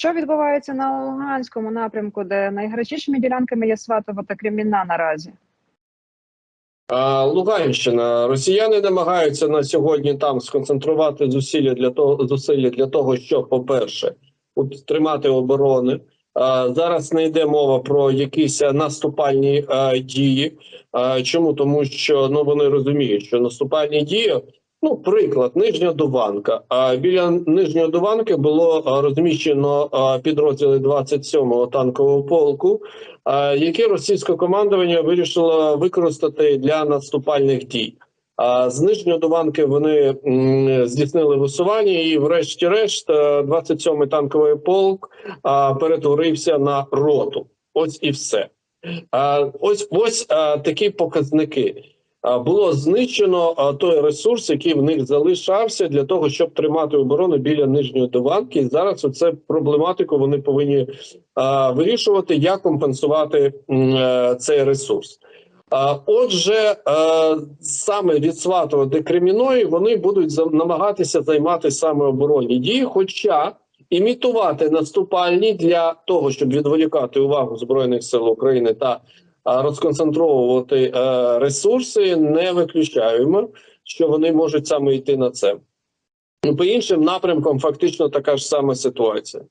що відбувається на Луганському напрямку, де найгарячішими ділянками є Сватово та Кремінна наразі? Луганщина. Росіяни намагаються на сьогодні там сконцентрувати зусилля для того, зусилля для того, щоб, по-перше, утримати оборони. Зараз не йде мова про якісь наступальні дії. Чому? Тому що ну вони розуміють, що наступальні дії. Ну, приклад, нижня Дуванка. А біля нижньої Дуванки було розміщено підрозділи 27-го танкового полку, які російське командування вирішило використати для наступальних дій. З нижньої Дуванки вони здійснили висування, і, врешті-решт, е, 27-й танковий полк перетворився на роту. Ось і все. Ось ось такі показники. Було знищено той ресурс, який в них залишався для того, щоб тримати оборону біля нижньої Дуванки. І зараз оце проблематику вони повинні вирішувати, як компенсувати е, цей ресурс. Отже, саме від Сватова до Креміної вони будуть намагатися займати саме оборонні дії, хоча імітувати наступальні для того, щоб відволікати увагу збройних сил України та розконцентровувати е, ресурси, не виключаємо, що вони можуть саме йти на це. Ну, По іншим напрямкам фактично така ж сама ситуація.